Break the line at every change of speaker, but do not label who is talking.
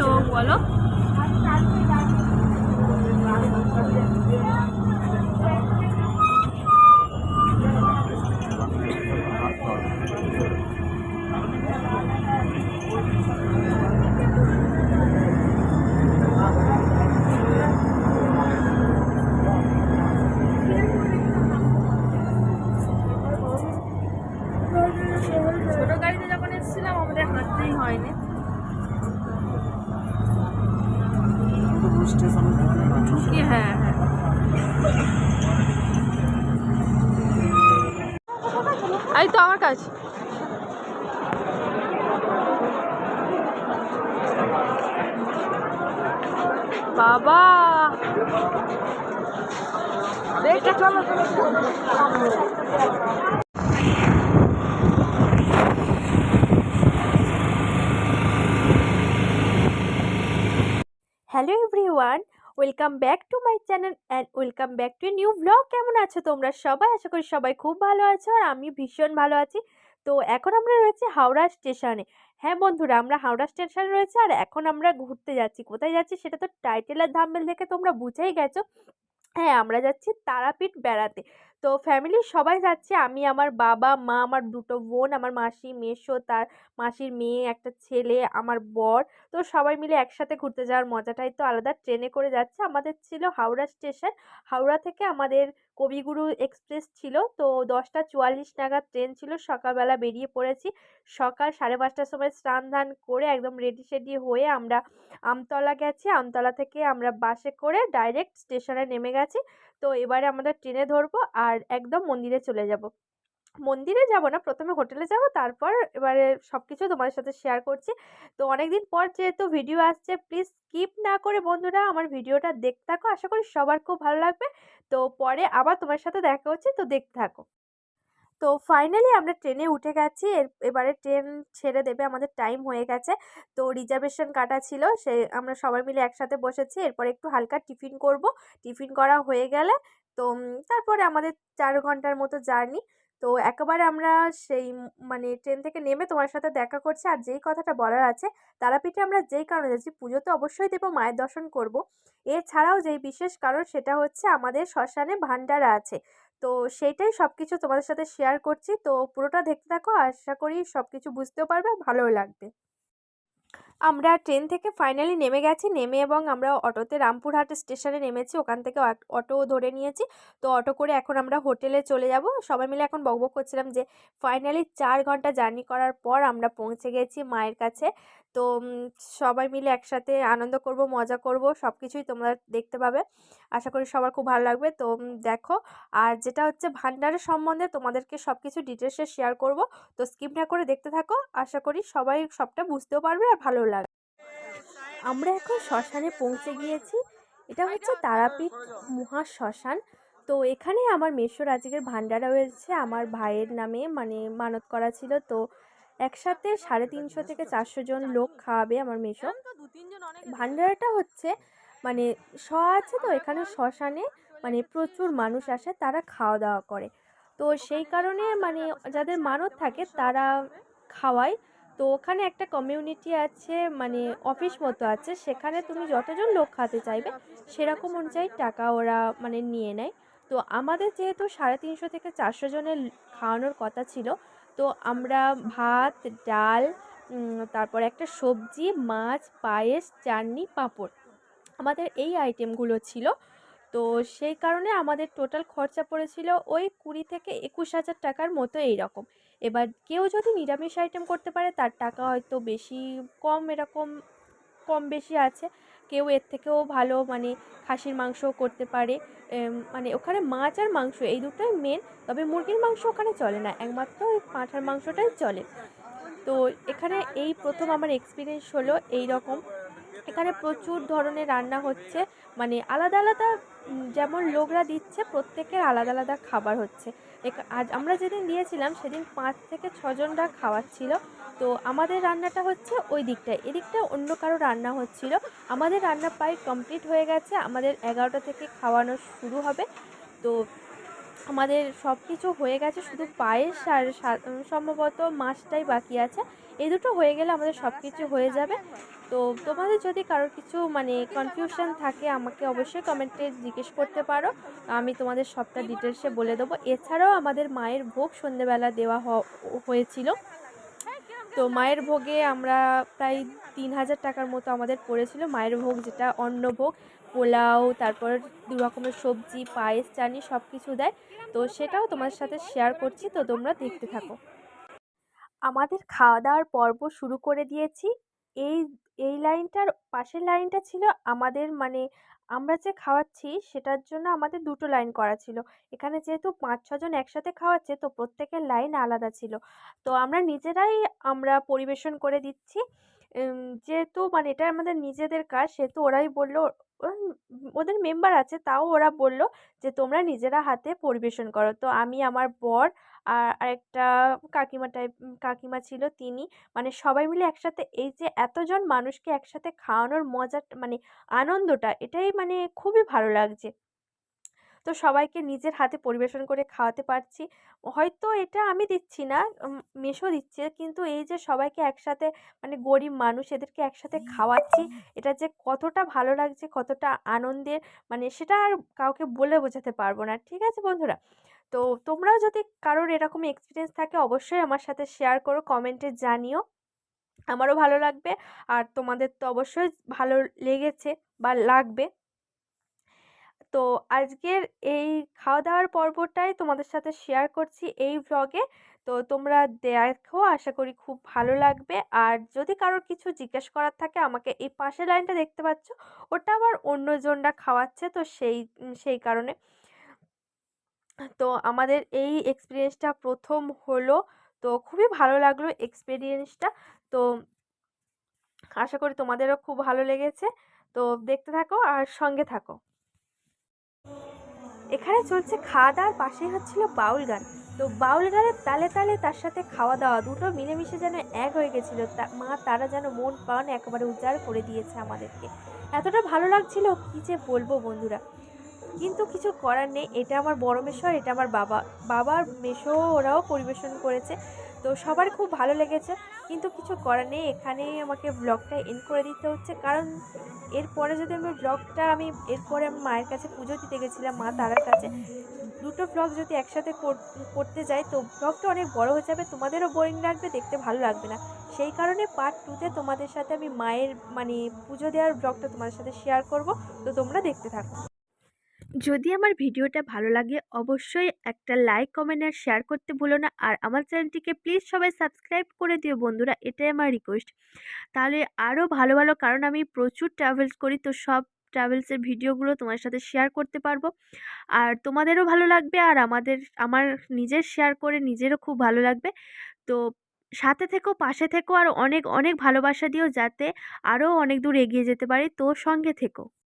লোক বলো। ছোট গাড়িতে যখন এসেছিলাম আমাদের হাঁটতেই হয়নি। এই তো আমার কাছে বাবা! দেখে চলো।
Hello everyone welcome back to my channel and welcome back to new blog কেমন আছো তোমরা সবাই? আশা করি সবাই খুব ভালো আছো আর আমি ভীষণ ভালো আছি। তো এখন আমরা রয়েছি হাওড়া স্টেশনে। হ্যাঁ বন্ধুরা, আমরা হাওড়া স্টেশনে রয়েছি আর এখন আমরা ঘুরতে যাচ্ছি। কোথায় যাচ্ছি সেটা তো টাইটেলের ধাম্বেল দেখে তোমরা বুঝেই গেছো। হ্যাঁ আমরা যাচ্ছি তারাপীঠ বেড়াতে। তো ফ্যামিলির সবাই যাচ্ছে। আমি, আমার বাবা, মা, আমার দুটো বোন, আমার মাসি, মেসো, তার মাসির মেয়ে, একটা ছেলে, আমার বর। তো সবাই মিলে একসাথে ঘুরতে যাওয়ার মজাটাই তো আলাদা। ট্রেনে করে যাচ্ছে। আমাদের ছিল হাওড়া স্টেশন। হাওড়া থেকে আমাদের কবিগুরু এক্সপ্রেস ছিল। তো দশটা চুয়াল্লিশ নাগাদ ট্রেন ছিল। সকালবেলা বেরিয়ে পড়েছি। সকাল সাড়ে পাঁচটার সময় স্নান ধান করে একদম রেডি সেডি হয়ে আমরা আমতলা গেছি। আমতলা থেকে আমরা বাসে করে ডাইরেক্ট স্টেশনে নেমে গেছি। তো এবারে আমরা ট্রেনে ধরবো আর একদম মন্দিরে চলে যাব। মন্দিরে যাব না, প্রথমে হোটেলে যাব, তারপর এবারে সব কিছু তোমাদের সাথে শেয়ার করছি। তো অনেকদিন পর যেহেতু ভিডিও আসছে প্লিজ স্কিপ না করে বন্ধুরা আমার ভিডিওটা দেখতে থাকো। আশা করি সবার খুব ভালো লাগবে। তো পরে আবার তোমার সাথে দেখা হচ্ছে, তো দেখতে থাকো। তো ফাইনালি আমরা ট্রেনে উঠে গেছি। এবারে ট্রেন ছেড়ে দেবে আমাদের টাইম হয়ে গেছে। তো রিজার্ভেশন কাটা ছিল, সে, আমরা সবাই মিলে একসাথে বসেছি। এরপর একটু হালকা টিফিন করব। টিফিন করা হয়ে গেলে তো তারপরে আমাদের চার ঘণ্টার মতো জার্নি তো একেবারে আমরা সেই মানে ট্রেন থেকে নেমে তোমার সাথে দেখা করছি। আর যেই কথাটা বলার আছে, তারাপীঠে আমরা যেই কারণে যাচ্ছি পুজো তো অবশ্যই দেবো, মায়ের দর্শন করব। এছাড়াও যেই বিশেষ কারণ, সেটা হচ্ছে আমাদের শ্মশানে ভান্ডারা আছে। তো সেইটাই সব কিছু তোমাদের সাথে শেয়ার করছি। তো পুরোটা দেখতে থাকো। আশা করি সব কিছু বুঝতেও পারবে, ভালোও লাগবে। আমরা ট্রেন থেকে ফাইনালি নেমে গেছি। নেমে এবং আমরা অটোতে রামপুরহাট স্টেশনে নেমেছি। ওখান থেকে অট- ধরে নিয়েছি। তো অটো করে এখন আমরা হোটেলে চলে যাব। সবাই মিলে এখন বকবক করছিলাম যে ফাইনালি চার ঘণ্টা জার্নি করার পর আমরা পৌঁছে গেছি মায়ের কাছে। তো সবাই মিলে একসাথে আনন্দ করব, মজা করব সব কিছুই তোমরা দেখতে পাবে। আশা করি সবার খুব ভালো লাগবে। তো দেখো, আর যেটা হচ্ছে ভান্ডারের সম্বন্ধে তোমাদেরকে সব কিছু ডিটেলসে শেয়ার করব। তো স্কিপ না করে দেখতে থাকো। আশা করি সবাই সবটা বুঝতেও পারবে আর ভালো লাগবে। আমরা এখন শ্মশানে পৌঁছে গিয়েছি। এটা হচ্ছে তারাপীঠ মহা শ্মশান তো এখানে আমার মেশোর আজকের ভান্ডারা হয়েছে আমার ভাইয়ের নামে মানে মানত করা ছিল। তো একসাথে সাড়ে তিনশো থেকে চারশো জন লোক খাওয়াবে আমার মেশো। ভান্ডারাটা হচ্ছে মানে স আছে তো এখানে শ্মশানে মানে প্রচুর মানুষ আসে, তারা খাওয়া দাওয়া করে। তো সেই কারণে মানে যাদের মানত থাকে তারা খাওয়ায়। তো ওখানে একটা কমিউনিটি আছে মানে অফিস মতো আছে, সেখানে তুমি যতজন লোক খাতে চাইবে, সেরকম অনুযায়ী টাকা ওরা মানে নিয়ে নেয়। তো আমাদের যেহেতু সাড়ে তিনশো থেকে চারশো জনের খাওয়ানোর কথা ছিল, তো আমরা ভাত, ডাল তারপর একটা সবজি, মাছ, পায়েস, চাটনি, পাঁপড় আমাদের এই আইটেমগুলো ছিল। তো সেই কারণে আমাদের টোটাল খরচা পড়েছিল ওই কুড়ি থেকে একুশ হাজার টাকার মতো এই রকম এবার কেউ যদি নিরামিষ আইটেম করতে পারে, তার টাকা হয়তো বেশি কম এরকম, কম বেশি আছে। কেউ এর থেকেও ভালো মানে খাসির মাংস করতে পারে। মানে ওখানে মাছ আর মাংস এই দুটোই মেন তবে মুরগির মাংস ওখানে চলে না। একমাত্র ওই পাঁঠার মাংসটাই চলে। তো এখানে এই প্রথম আমার এক্সপিরিয়েন্স হলো এই রকম এখানে প্রচুর ধরনের রান্না হচ্ছে। মানে আলাদা আলাদা যেমন লোকরা দিচ্ছে, প্রত্যেকের আলাদা আলাদা খাবার হচ্ছে। আজ আমরা যেদিন দিয়েছিলাম সেদিন পাঁচ থেকে ছজনরা খাওয়াচ্ছিল। তো আমাদের রান্নাটা হচ্ছে ওই দিকটায়। এদিকটা অন্য কারও রান্না হচ্ছিল। আমাদের রান্না প্রায় কমপ্লিট হয়ে গেছে। আমাদের এগারোটা থেকে খাওয়ানো শুরু হবে। তো আমাদের সব কিছু হয়ে গেছে, শুধু পায়েস আর সম্ভবত মাছটাই বাকি আছে। এই দুটো হয়ে গেলে আমাদের সব কিছু হয়ে যাবে। তো তোমাদের যদি কারোর কিছু মানে কনফিউশন থাকে, আমাকে অবশ্যই কমেন্টে জিজ্ঞেস করতে পারো। আমি তোমাদের সবটা ডিটেলসে বলে দেবো। এছাড়াও আমাদের মায়ের ভোগ সন্ধেবেলা দেওয়া হয়েছিল। তো মায়ের ভোগে আমরা প্রায় তিন হাজার টাকার মতো আমাদের পড়েছিল। মায়ের ভোগ যেটা অন্নভোগ পোলাও, তারপর দু রকমের সবজি, পায়েস চানি সব কিছু দেয়। তো সেটাও তোমাদের সাথে শেয়ার করছি, তো তোমরা দেখতে থাকো। আমাদের খাওয়া দাওয়ার পর্ব শুরু করে দিয়েছি। এই এই লাইনটার পাশের লাইনটা ছিল আমাদের মানে আমরা যে খাওয়াচ্ছি, সেটার জন্য আমাদের দুটো লাইন করা ছিল। এখানে যেহেতু পাঁচ ছজন একসাথে খাওয়াচ্ছে, তো প্রত্যেকের লাইন আলাদা ছিল। তো আমরা নিজেরাই আমরা পরিবেশন করে দিচ্ছি। যেহেতু মানে এটা আমাদের নিজেদের কাজ, সেহেতু ওরাই বলল ওদের মেম্বার আছে, তাও ওরা বলল যে, তোমরা নিজেরা হাতে পরিবেশন করো। তো আমি আমার বর আর আরেকটা কাকিমা টাইপ কাকিমা ছিল তিনি মানে সবাই মিলে একসাথে এই যে এতজন মানুষকে একসাথে খাওয়ানোর মজা মানে আনন্দটা, এটাই মানে খুবই ভালো লাগছে। তো সবাইকে নিজের হাতে পরিবেশন করে খাওয়াতে পারছি। হয়তো এটা আমি দিচ্ছি না মেশো দিচ্ছে। কিন্তু এই যে সবাইকে একসাথে মানে গরিব মানুষ এদেরকে একসাথে খাওয়াচ্ছি, এটা যে কতটা ভালো লাগছে, কতটা আনন্দের মানে সেটা আর কাউকে বলে বোঝাতে পারব না। ঠিক আছে বন্ধুরা? তো তোমরাও যদি কারোর এরকম এক্সপিরিয়েন্স থাকে, অবশ্যই আমার সাথে শেয়ার করো কমেন্টে জানিও। আমারও ভালো লাগবে। আর তোমাদের তো অবশ্যই ভালো লেগেছে বা লাগবে। তো আজকের এই খাওয়া দাওয়ার পর্বটাই তোমাদের সাথে শেয়ার করছি এই ভ্লগে তো তোমরা দেখো, আশা করি খুব ভালো লাগবে। আর যদি কারোর কিছু জিজ্ঞেস করার থাকে, আমাকে এই পাশের লাইনটা দেখতে পাচ্ছ, ওটা আবার অন্যজনরা খাওয়াচ্ছে তো সেই সেই কারণে। তো আমাদের এই এক্সপিরিয়েন্সটা প্রথম হলো, তো খুবই ভালো লাগল এক্সপিরিয়েন্সটা তো আশা করি তোমাদেরও খুব ভালো লেগেছে। তো দেখতে থাকো আর সঙ্গে থাকো। এখানে চলছে খাওয়া দাওয়ার পাশেই হচ্ছিল বাউল গান। তো বাউল গানের তালে তালে তার সাথে খাওয়া দাওয়া দুটো মিলেমিশে যেন এক হয়ে গেছিল। মা তারা যেন মন প্রাণ একেবারে উজাড় করে দিয়েছে আমাদেরকে। এতটা ভালো লাগছিল কি যে বলব বন্ধুরা। কিন্তু কিছু করার নেই, এটা আমার বড় মেশো এটা আমার বাবা। বাবার মেশো ওরাও পরিবেশন করেছে। তো সবার খুব ভালো লেগেছে। কিন্তু কিছু করার নেই। এখানেই আমাকে ব্লগটা এন্ড করে দিতে হচ্ছে। কারণ এরপরে যদি আমি ব্লগটা আমি এরপরে আমি মায়ের কাছে পুজো দিতে গেছিলাম, মা তারার কাছে। দুটো ব্লগ যদি একসাথে করতে যাই, তো ব্লগটা অনেক বড় হয়ে যাবে। তোমাদেরও বোরিং লাগবে, দেখতে ভালো লাগবে না। সেই কারণে পার্ট টুতে তোমাদের সাথে আমি মায়ের মানে পুজো দেওয়ার ব্লগটা তোমাদের সাথে শেয়ার করব। তো তোমরা দেখতে থাকো। যদি আমার ভিডিওটা ভালো লাগে, অবশ্যই একটা লাইক, কমেন্ট আর শেয়ার করতে ভুলো না। আর আমার চ্যানেলটিকে প্লিজ সবাই সাবস্ক্রাইব করে দিও বন্ধুরা, এটাই আমার রিকোয়েস্ট। তাহলে আরও ভালো ভালো, কারণ আমি প্রচুর ট্রাভেলস করি, তো সব ট্রাভেলসের ভিডিওগুলো তোমার সাথে শেয়ার করতে পারব। আর তোমাদেরও ভালো লাগবে, আর আমাদের, আমার নিজের শেয়ার করে নিজেরও খুব ভালো লাগবে। তো সাথে থেকো, পাশে থেকো, আর অনেক অনেক ভালোবাসা দিও যাতে আরও অনেক দূর এগিয়ে যেতে পারি। তো সঙ্গে থেকো।